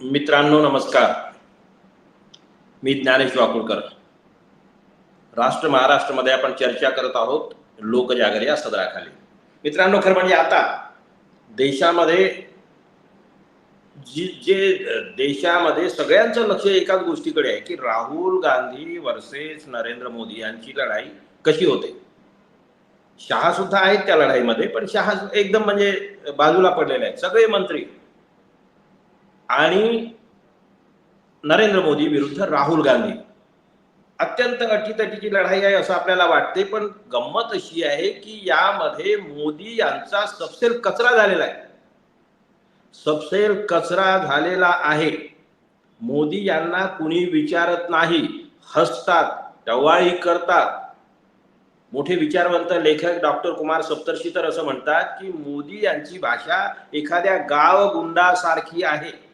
मित्रांनो नमस्कार. मी ज्ञानेश वाकुळकर राष्ट्र महाराष्ट्रमध्ये आपण चर्चा करत आहोत लोकजागर या सदराखाली. मित्रांनो खरं म्हणजे आता देशामध्ये जी जे देशामध्ये सगळ्यांचं लक्ष एकाच गोष्टीकडे आहे की राहुल गांधी वर्सेस नरेंद्र मोदी यांची लढाई कशी होते? शहा सुद्धा आहेत त्या लढाईमध्ये पण शहा एकदम म्हणजे बाजूला पडलेले आहेत. सगळे मंत्री आणि नरेंद्र मोदी विरुद्ध राहुल गांधी. अत्यंत अटीतटीची लढाई आहे असं आपल्याला वाटते पण गंमत अशी आहे की यामध्ये मोदी यांचा सबसेल कचरा झालेला आहे. सबसेल कचरा झालेला आहे. मोदी यांना कुणी विचारत नाही. हसतात टवाळी करतात. मोठे विचारवंत लेखक डॉक्टर कुमार सप्तर्षी तर असं म्हणतात की मोदी यांची भाषा एखाद्या गाव गुंडासारखी आहे.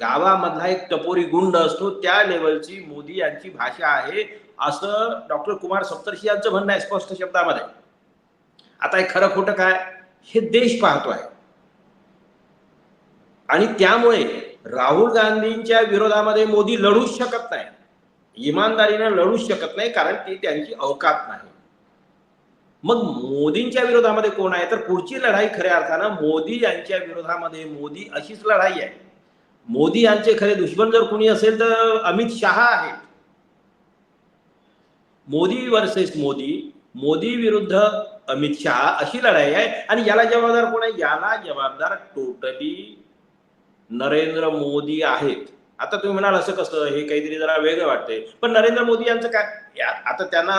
गावामधला एक टपोरी गुंड असतो त्या लेवलची मोदी यांची भाषा आहे. असं डॉक्टर कुमार सप्तर्षी यांचं म्हणणं आहे स्पष्ट शब्दामध्ये. आता हे खरं खोटं काय? हे देश पाहतो आहे. आणि त्यामुळे राहुल गांधींच्या विरोधामध्ये मोदी लढूच शकत नाही. इमानदारीने लढूच शकत नाही कारण ती त्यांची अवकात नाही. मग मोदींच्या विरोधामध्ये कोण आहे? तर पुढची लढाई खऱ्या अर्थानं मोदी यांच्या विरोधामध्ये मोदी अशीच लढाई आहे. मोदी यांचे खरे दुश्मन जर कोणी असेल तर अमित शहा आहेत मोदी वर्सेस मोदी मोदी विरुद्ध अमित शहा अशी लढाई आहे आणि याला जबाबदार कोण आहे? याला जबाबदार टोटली नरेंद्र मोदी आहेत. आता तुम्ही म्हणाल असं कसं हे काहीतरी जरा वेगळं वाटतंय. पण नरेंद्र मोदी यांचं काय या- आता त्यांना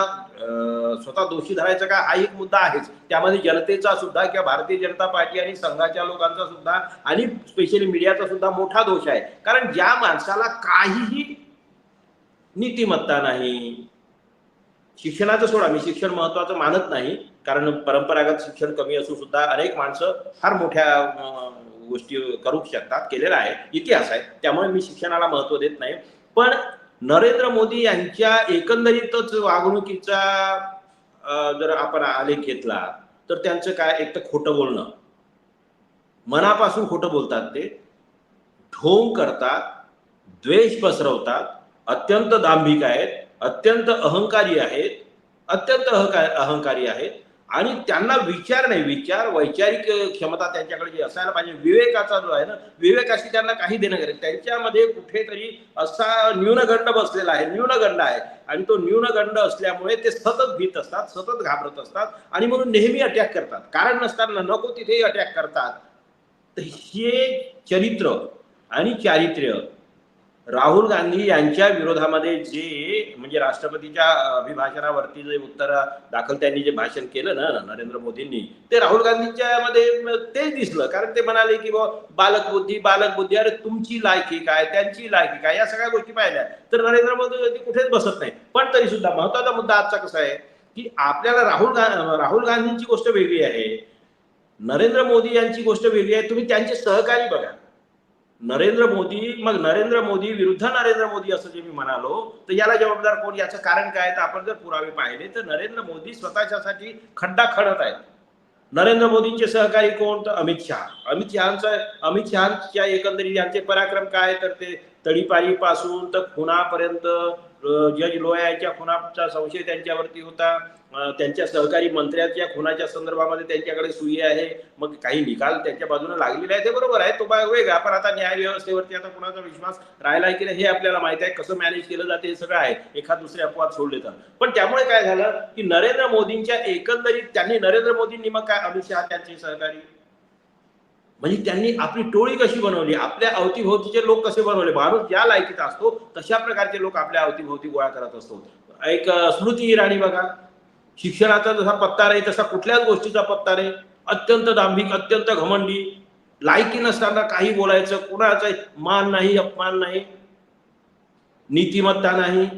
स्वतः दोषी धरायचं का हा एक मुद्दा आहेच. त्यामध्ये जनतेचा सुद्धा किंवा भारतीय जनता पार्टी आणि संघाच्या लोकांचा सुद्धा आणि स्पेशली मीडियाचा सुद्धा मोठा दोष आहे. कारण ज्या माणसाला काहीही नीतिमत्ता नाही शिक्षणाचं सोडा मी शिक्षण महत्वाचं मानत नाही. कारण परंपरागत शिक्षण कमी असून सुद्धा अनेक माणसं फार मोठ्या गोष्टी करू शकतात केलेला आहे. इतिहास आहे. त्यामुळे मी शिक्षणाला महत्त्व देत नाही. पण नरेंद्र मोदी यांच्या एकंदरीतच वागणुकीचा जर आपण आलेख घेतला तर त्यांचं काय एक तर खोटं बोलणं. मनापासून खोटं बोलतात ते. ढोंग करतात द्वेष पसरवतात. अत्यंत दांभिक आहेत अत्यंत अहंकारी आहेत अत्यंत अहंकार अहंकारी आहेत. आणि त्यांना विचार नाही विचार वैचारिक क्षमता त्यांच्याकडे जी असायला पाहिजे विवेकाचा जो आहे ना विवेकाशी त्यांना काही देणं गरज त्यांच्यामध्ये कुठेतरी असा न्यूनगंड बसलेला आहे न्यूनगंड आहे. आणि तो न्यूनगंड असल्यामुळे ते सतत भीत असतात सतत घाबरत असतात आणि म्हणून नेहमी अटॅक करतात. कारण नसताना नको तिथेही अटॅक करतात. तर हे चरित्र आणि चारित्र्य राहुल गांधी यांच्या विरोधामध्ये जे म्हणजे राष्ट्रपतीच्या अभिभाषणावरती जे उत्तर दाखल त्यांनी जे भाषण केलं ना नरेंद्र मोदींनी ते राहुल गांधींच्या मध्ये तेच दिसलं. कारण ते म्हणाले की बालक बुद्धी बालक बुद्धी अरे तुमची लायकी काय त्यांची लायकी काय या सगळ्या गोष्टी पाहिल्या. तर नरेंद्र मोदी कुठेच बसत नाही. पण तरी सुद्धा महत्त्वाचा मुद्दा आजचा कसा आहे की आपल्याला राहुल गा राहुल गांधींची गोष्ट वेगळी आहे. नरेंद्र मोदी यांची गोष्ट वेगळी आहे तुम्ही त्यांचे सहकारी बघा. नरेंद्र मोदी मग नरेंद्र मोदी विरुद्ध नरेंद्र मोदी असं जे मी म्हणालो तर याला जबाबदार कोण? याचं कारण काय? तर आपण जर पुरावे पाहिले तर नरेंद्र मोदी स्वतःच्यासाठी खड्डा खडत आहेत. नरेंद्र मोदींचे सहकारी कोण? तर अमित शहा. अमित शहाचा अमित शहाच्या एकंदरीत यांचे पराक्रम काय? तर ते तडीपारी पासून तर खुनापर्यंत जज लोयाच्या खुनाचा संशय त्यांच्यावरती होता. त्यांच्या सहकारी मंत्र्याच्या खुनाच्या संदर्भामध्ये त्यांच्याकडे सुई आहे. मग काही निकाल त्यांच्या बाजूने लागलेले आहे ते बरोबर आहे. तो वेगळा. पण आता न्याय व्यवस्थेवरती आता कुणाचा विश्वास राहिला आहे की नाही हे आपल्याला माहीत आहे. कसं मॅनेज केलं जाते हे सगळं आहे. एखाद दुसरे अपवाद सोडले तर. पण त्यामुळे काय झालं की नरेंद्र मोदींच्या एकंदरीत त्यांनी नरेंद्र मोदींनी मग काय अमित शहा त्यांचे सहकारी म्हणजे त्यांनी आपली टोळी कशी बनवली? आपल्या अवतीभोवतीचे लोक कसे बनवले? माणूस ज्या लायकीचा असतो तशा प्रकारचे लोक आपल्या अवतीभोवती गोळा करत असतो. एक स्मृती इराणी बघा. शिक्षणाचा जसा पत्ता रे तसा कुठल्याच गोष्टीचा पत्ता रे अत्यंत दांभिक अत्यंत घमंडी. लायकी नसताना काही बोलायचं कुणाचा मान नाही अपमान नाही. नीतिमत्ता नाही.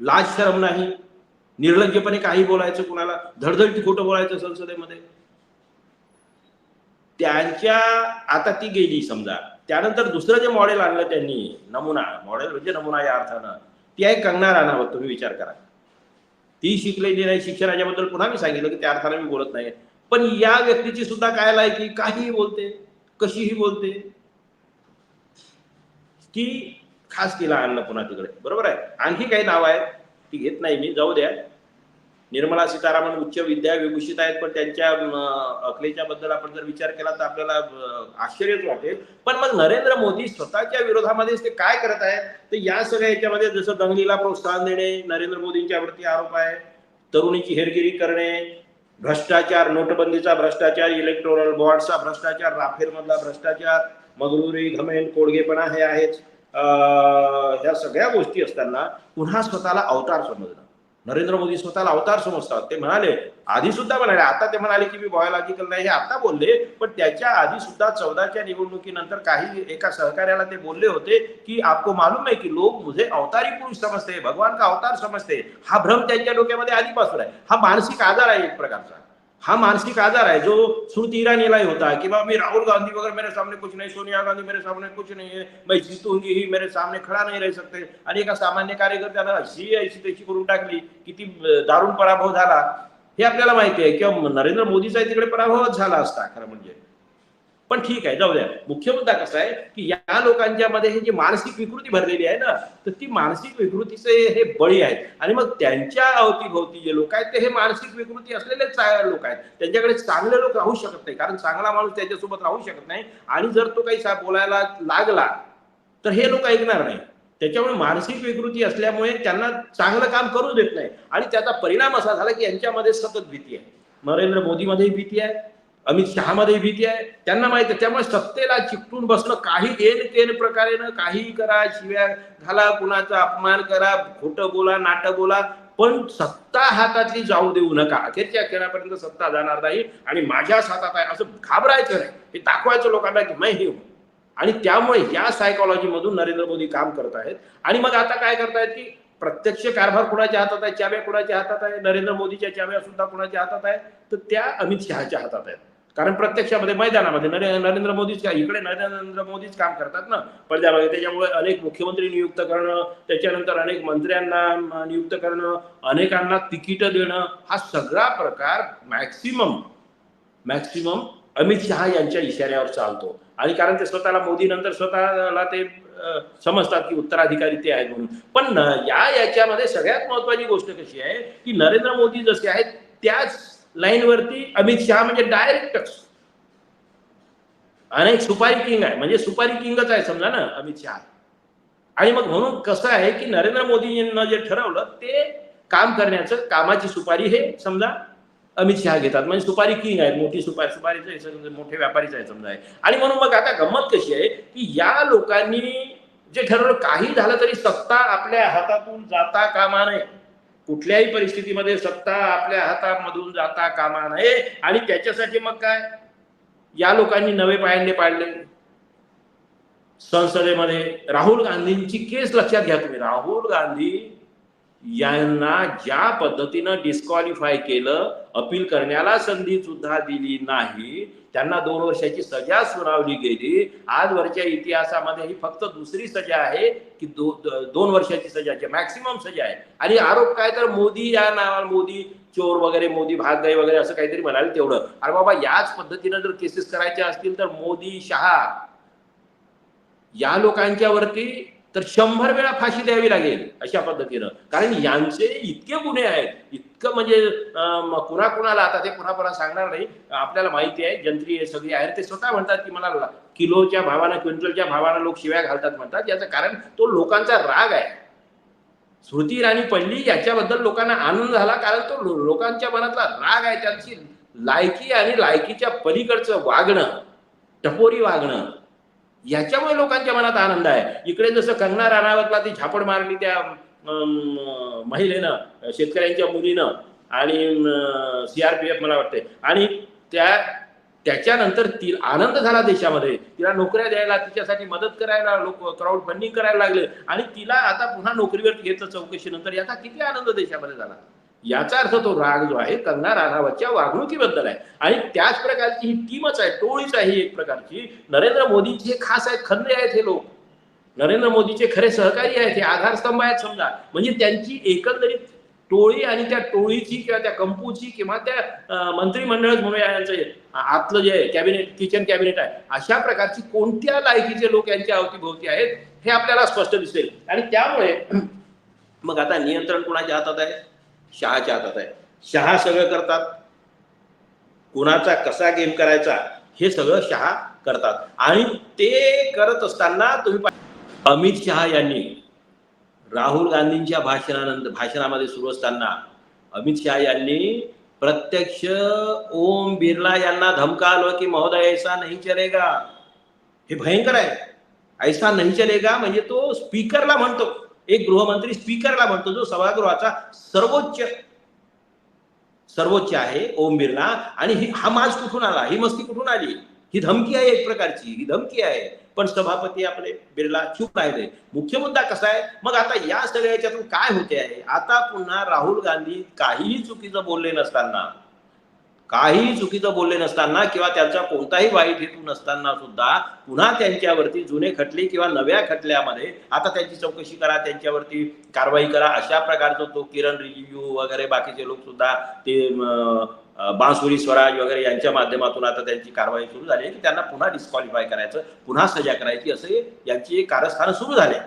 लाज शरम नाही. निर्लज्जपणे काही बोलायचं कुणाला. धडधडती खोटं बोलायचं संसदेमध्ये. त्यांच्या आता ती गेली समजा. त्यानंतर दुसरं जे मॉडेल आणलं त्यांनी नमुना मॉडेल म्हणजे नमुना या अर्थानं ती आहे कंगना राणावत तुम्ही विचार करा. ती शिकलेली नाही शिक्षणाच्याबद्दल पुन्हा मी सांगितलं की त्या अर्थानं मी बोलत नाही पण या व्यक्तीची सुद्धा काय लायकी काहीही बोलते कशीही बोलते. की खास तिला आणलं पुन्हा तिकडे. बरोबर आहे? आणखी काही नाव आहेत. ती घेत नाही मी जाऊ द्या. निर्मला सीतारामन उच्च विद्या विभूषित आहेत पण त्यांच्या अं, अकलेच्या बद्दल आपण जर विचार केला तर आपल्याला आश्चर्यच वाटेल. पण मग नरेंद्र मोदी स्वतःच्या विरोधामध्ये ते काय करत आहेत? तर या सगळ्या याच्यामध्ये जसं दंगलीला प्रोत्साहन देणे नरेंद्र मोदींच्यावरती आरोप आहे तरुणीची हेरगिरी करणे भ्रष्टाचार नोटबंदीचा भ्रष्टाचार इलेक्ट्रोरल बॉन्डचा भ्रष्टाचार राफेल मधला भ्रष्टाचार मगरुरी घमेल कोडगेपणा हे आहेच. ह्या सगळ्या गोष्टी असताना पुन्हा स्वतःला अवतार समजणं. नरेंद्र मोदी स्वतःला अवतार समजतात. ते म्हणाले आधी सुद्धा म्हणाले आता ते म्हणाले की मी बायोलॉजिकल नाही हे आता बोलले पण त्याच्या आधी सुद्धा चौदाच्या निवडणुकीनंतर काही एका सहकार्याला ते बोलले होते की आपको मालूम आहे की लोक मुझे अवतारी पुरुष समजते भगवान का अवतार समजते. हा भ्रम त्यांच्या डोक्यामध्ये आधीपासून आहे. हा मानसिक आजार आहे एक प्रकारचा. हा मानसिक आजार है जो स्मृति ईरानीलाही होता है कि बाबा राहुल गांधी वगैरह मेरे सामने कुछ नहीं सोनिया गांधी मेरे सामने कुछ नहीं है मैं ही मेरे सामने खड़ा नाही राहू सकते. आणि एका सामान्य कार्यकर्त्यानं अशी अशी त्याची करून टाकली किती दारुण पराभव झाला. हे आपल्याला माहिती आहे किंवा नरेंद्र मोदीचा तिकडे पराभवच झाला असता खरं म्हणजे. पण ठीक आहे जाऊ द्या. मुख्य मुद्दा कसा आहे की या लोकांच्या मध्ये हे जी मानसिक विकृती भरलेली आहे ना तर ती मानसिक विकृतीचे हे बळी आहेत. आणि मग त्यांच्या अवतीभोवती जे लोक आहेत ते हे मानसिक विकृती असलेले लोक आहेत. त्यांच्याकडे चांगले लोक राहू शकत नाही कारण चांगला माणूस त्याच्यासोबत राहू शकत नाही. आणि जर तो काही बोलायला लागला तर हे लोक ऐकणार नाही. त्याच्यामुळे मानसिक विकृती असल्यामुळे त्यांना चांगलं काम करू देत नाही. आणि त्याचा परिणाम असा झाला की यांच्यामध्ये सतत भीती आहे. नरेंद्र मोदीमध्येही भीती आहे. अमित शहामध्ये भीती आहे. त्यांना माहिती आहे त्यामुळे सत्तेला चिकटून बसणं काही एन तेन प्रकारेनं काही करा शिव्या घाला कुणाचा अपमान करा खोटं बोला नाटक बोला पण सत्ता हातातली जाऊ देऊ नका. अखेरच्या खेळापर्यंत सत्ता जाणार नाही आणि माझ्याच हातात आहे असं घाबरायचं नाही. हे दाखवायचं लोकांना की मै हे आणि त्यामुळे या सायकॉलॉजी मधून नरेंद्र मोदी काम करत आहेत. आणि मग आता काय करतायत की प्रत्यक्ष कारभार कुणाच्या हातात आहे चाव्या कुणाच्या हातात आहे नरेंद्र मोदीच्या चाव्या सुद्धा कुणाच्या हातात आहे तर त्या अमित शहाच्या हातात आहेत. कारण प्रत्यक्षामध्ये मैदानामध्ये नरे- नरेंद्र मोदीच काय इकडे नरेंद्र मोदीच काम करतात ना. पडद्यामध्ये त्याच्यामुळे अनेक मुख्यमंत्री नियुक्त करणं त्याच्यानंतर अनेक मंत्र्यांना नियुक्त करणं अनेकांना तिकीट देणं हा सगळा प्रकार मॅक्सिमम मॅक्सिमम अमित शहा यांच्या इशाऱ्यावर चालतो. आणि कारण ते स्वतःला मोदी नंतर स्वतःला ते समजतात की उत्तराधिकारी ते आहेत म्हणून. पण या याच्यामध्ये सगळ्यात महत्वाची गोष्ट कशी आहे की नरेंद्र मोदी जसे आहेत त्याच लाईनवरती अमित शहा म्हणजे डायरेक्टच आणि सुपारी किंग आहे. म्हणजे सुपारी किंगच आहे समजा ना अमित शहा. आणि मग म्हणून कसं आहे की नरेंद्र मोदींना जे ठरवलं ते काम करण्याचं कामाची सुपारी हे समजा अमित शहा घेतात. म्हणजे सुपारी किंग आहेत. मोठी सुपारी सुपारीचे मोठे व्यापारीच आहे समजा आहे आणि म्हणून मग आता गंमत कशी आहे की या लोकांनी जे ठरवलं काही झालं तरी सत्ता आपल्या हातातून जाता कामा नये. कुठल्याही परिस्थितीमध्ये सत्ता आपल्या हातामधून जाता कामा नये. आणि त्याच्यासाठी मग काय? या लोकांनी नवे पायंडे पाडले. संसदेमध्ये राहुल गांधींची केस लक्षात घ्या तुम्ही. राहुल गांधी यांना ज्या पद्धतीनं डिस्क्वालिफाय केलं अपील करण्याला संधी सुद्धा दिली नाही त्यांना दोन वर्षाची सजा सुनावली गेली. आजवरच्या इतिहासामध्ये ही फक्त दुसरी सजा आहे की दो, दो, दोन वर्षाची सजाची मॅक्सिमम सजा आहे. आणि आरोप काय तर मोदी या नावाला मोदी चोर वगैरे मोदी भाग वगैरे असं काहीतरी म्हणाले तेवढं. अरे बाबा याच पद्धतीनं जर केसेस करायच्या असतील तर मोदी शहा या लोकांच्या वरती तर शंभर वेळा फाशी द्यावी लागेल अशा पद्धतीनं. कारण यांचे इतके गुन्हे आहेत इतकं म्हणजे अं, कुणा कुणाला आता ते पुन्हा पुन्हा सांगणार नाही. आपल्याला माहिती आहे जंत्री हे सगळी आहे ते स्वतः म्हणतात की मला किलोच्या भावानं क्विंटलच्या भावानं लोक शिव्या घालतात म्हणतात. याचं कारण तो लोकांचा राग आहे. स्मृती इराणी पडली याच्याबद्दल लोकांना आनंद झाला कारण तो लो- लोकांच्या मनातला राग आहे त्यांची लायकी आणि लायकीच्या पलीकडचं वागणं टपोरी वागणं. याच्यामुळे लोकांच्या मनात आनंद आहे. इकडे जसं कंगना राणावतला ती झापड मारली त्या अं, महिलेनं शेतकऱ्यांच्या मुलीनं आणि सीआरपीएफ मला वाटते आणि त्या त्याच्यानंतर ती आनंद झाला देशामध्ये. तिला नोकऱ्या द्यायला तिच्यासाठी मदत करायला लोक क्राऊड फंडिंग करायला लागले. आणि तिला आता पुन्हा नोकरीवर घेतलं चौकशीनंतर. याचा किती आनंद देशामध्ये झाला? याचा अर्थ तो राग जो आहे कंगना राणावतच्या वागणुकीबद्दल आहे. आणि त्याच प्रकारची ही टीमच आहे टोळीच आहे ही एक प्रकारची. नरेंद्र मोदींचे खास आहेत खंदे आहेत हे लोक. नरेंद्र मोदीचे खरे सहकारी आहेत हे आधारस्तंभ आहेत समजा. म्हणजे त्यांची एकंदरीत टोळी आणि त्या टोळीची किंवा त्या कंपूची किंवा त्या अं, मंत्रिमंडळच म्हणूया यांचं आतलं जे कॅबिनेट किचन कॅबिनेट आहे अशा प्रकारची कोणत्या लायकीचे लोक यांच्या अवतीभोवती आहेत हे आपल्याला स्पष्ट दिसेल. आणि त्यामुळे मग आता नियंत्रण कोणाच्या हातात आहे? शहाच्या हातात आहे. शहा सगळं करतात. कुणाचा कसा गेम करायचा हे सगळं शहा करतात. आणि ते करत असताना तुम्ही अमित शहा यांनी राहुल गांधींच्या भाषणानंतर भाषणामध्ये सुरू असताना अमित शहा यांनी प्रत्यक्ष ओम बिर्ला यांना धमकावलं की महोदय ऐसा नाही चलेगा. हे भयंकर आहे. ऐसा नाही चलेगा म्हणजे तो स्पीकरला म्हणतो. एक गृहमंत्री स्पीकरला म्हणतो जो सभागृहाचा सर्वोच्च सर्वोच्च आहे ओम बिर्ला. आणि ही हा माज कुठून आला? ही मस्ती कुठून आली? ही धमकी आहे एक प्रकारची ही धमकी आहे. पण सभापती आपले बिर्ला चूप राहिले. मुख्य मुद्दा कसा आहे? मग आता या सगळ्याच्यातून काय होते आहे? आता पुन्हा राहुल गांधी काहीही चुकीचं बोलले नसताना काहीही चुकीचं बोलले नसताना किंवा त्यांचा कोणताही वाईट हेतू नसताना सुद्धा पुन्हा त्यांच्यावरती जुने खटले किंवा नव्या खटल्यामध्ये आता त्यांची चौकशी करा त्यांच्यावरती कारवाई करा. अशा प्रकारचा तो किरण रिजिजू वगैरे बाकीचे लोक सुद्धा ते बांसुरी स्वराज वगैरे यांच्या माध्यमातून आता त्यांची कारवाई सुरू झाली की त्यांना पुन्हा डिस्क्वालिफाय करायचं पुन्हा सजा करायची असे यांची कारस्थानं सुरू झाले.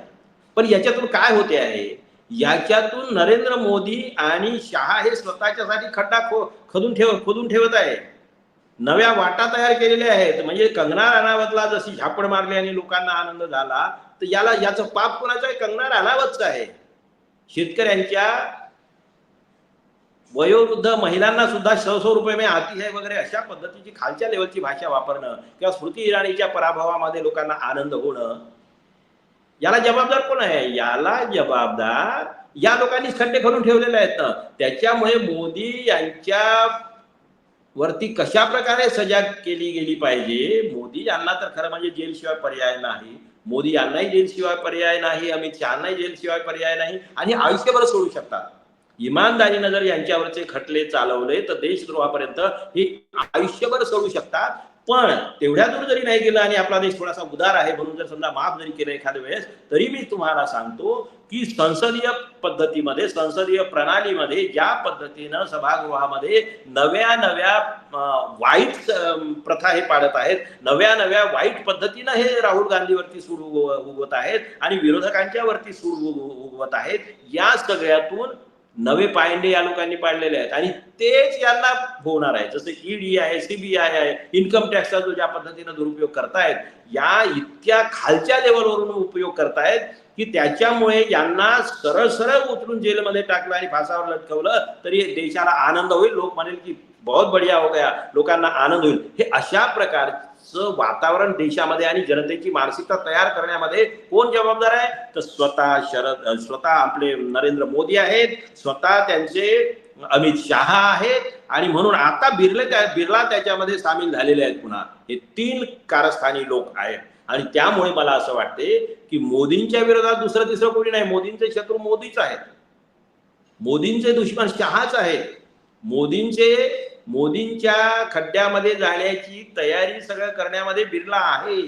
पण याच्यातून काय होते आहे? याच्यातून नरेंद्र मोदी आणि शहा हे स्वतःच्यासाठी खड्डा खो खदून ठेव खोदून ठेवत आहे नव्या वाटा तयार केलेल्या आहेत. म्हणजे कंगना राणावतला जशी झापड मारली आणि लोकांना आनंद झाला तर याला याचं पाप कोणाचं आहे? कंगना राणावतचं आहे. शेतकऱ्यांच्या वयोवृद्ध महिलांना सुद्धा सौ सौ रुपये मी आती आहे वगैरे अशा पद्धतीची खालच्या लेवलची भाषा वापरणं किंवा स्मृती इराणीच्या पराभवामध्ये लोकांना आनंद होणं याला जबाबदार कोण आहे? याला जबाबदार या लोकांनी खड्डे करून ठेवलेले आहेत. ना त्याच्यामुळे मोदी यांच्या वरती कशा प्रकारे सजा केली गेली पाहिजे? मोदी यांना तर खरं म्हणजे जेलशिवाय पर्याय नाही. मोदी यांनाही जेलशिवाय पर्याय नाही. अमित शहानाही जेलशिवाय पर्याय नाही. आणि आयुष्यभर सोडू शकतात. इमानदारीनं जर यांच्यावरचे खटले चालवले तर देशद्रोहापर्यंत हे आयुष्यभर सोडू शकतात. पण तेवढ्या दूर जरी नाही गेलं आणि आपला देश थोडासा उदार आहे म्हणून जर समजा माफ जरी केलं एखाद्या वेळेस तरी मी तुम्हाला सांगतो की संसदीय पद्धतीमध्ये संसदीय प्रणालीमध्ये ज्या पद्धतीनं सभागृहामध्ये नव्या नव्या वाईट प्रथा हे पाडत आहेत नव्या नव्या वाईट पद्धतीनं हे राहुल गांधीवरती सूड उगवत आहेत आणि विरोधकांच्या वरती सूड उग- उगवत आहेत या सगळ्यातून नवे पायंडे या लोकांनी पाडलेले आहेत. आणि तेच यांना होणार आहे. जसं ईडी आहे सीबीआय आहे इन्कम टॅक्सचा जो ज्या पद्धतीनं दुरुपयोग करतायत या इतक्या खालच्या लेवलवरून उपयोग करतायत की त्याच्यामुळे यांना सरळ सरळ उचलून जेलमध्ये टाकलं आणि फासावर लटकवलं तरी देशाला आनंद होईल. लोक म्हणेल की बहुत बढिया हो गया. लोकांना आनंद होईल. हे अशा असं वातावरण देशामध्ये आणि जनतेची मानसिकता तयार करण्यामध्ये कोण जबाबदार आहे? तर स्वतः शरद स्वतः आपले नरेंद्र मोदी आहेत स्वतः त्यांचे अमित शहा आहेत आणि म्हणून आता बिर्ले त्या बिर्ला त्याच्यामध्ये सामील झालेले आहेत पुन्हा. हे तीन कारस्थानी लोक आहेत. आणि त्यामुळे मला असं वाटते की मोदींच्या विरोधात दुसरं तिसरं कोणी नाही. मोदींचे शत्रू मोदीच आहेत. मोदींचे दुश्मन शहाच आहेत. मोदींचे मोदींच्या खड्ड्यामध्ये जाण्याची तयारी सगळं करण्यामध्ये बिर्ला आहे.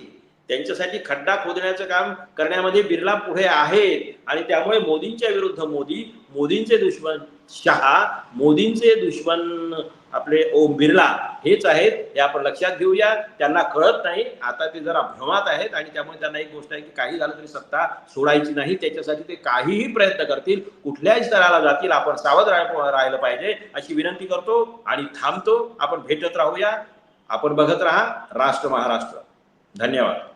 त्यांच्यासाठी खड्डा खोदण्याचं काम करण्यामध्ये बिर्ला पुढे आहेत. आणि त्यामुळे मोदींच्या विरुद्ध मोदी मोदींचे दुश्मन शहा मोदींचे दुश्मन आपले ओम बिर्ला हेच आहेत. हे आपण लक्षात घेऊया. त्यांना कळत नाही. आता ते जरा भ्रमात आहेत आणि त्यामुळे त्यांना एक गोष्ट आहे की काही झालं तरी सत्ता सोडायची नाही. त्याच्यासाठी ते काहीही प्रयत्न करतील. कुठल्याही स्तराला जातील. आपण सावध राह- राहिलं पाहिजे. अशी विनंती करतो आणि थांबतो. आपण भेटत राहूया. आपण बघत राहा. राष्ट्र महाराष्ट्र. धन्यवाद.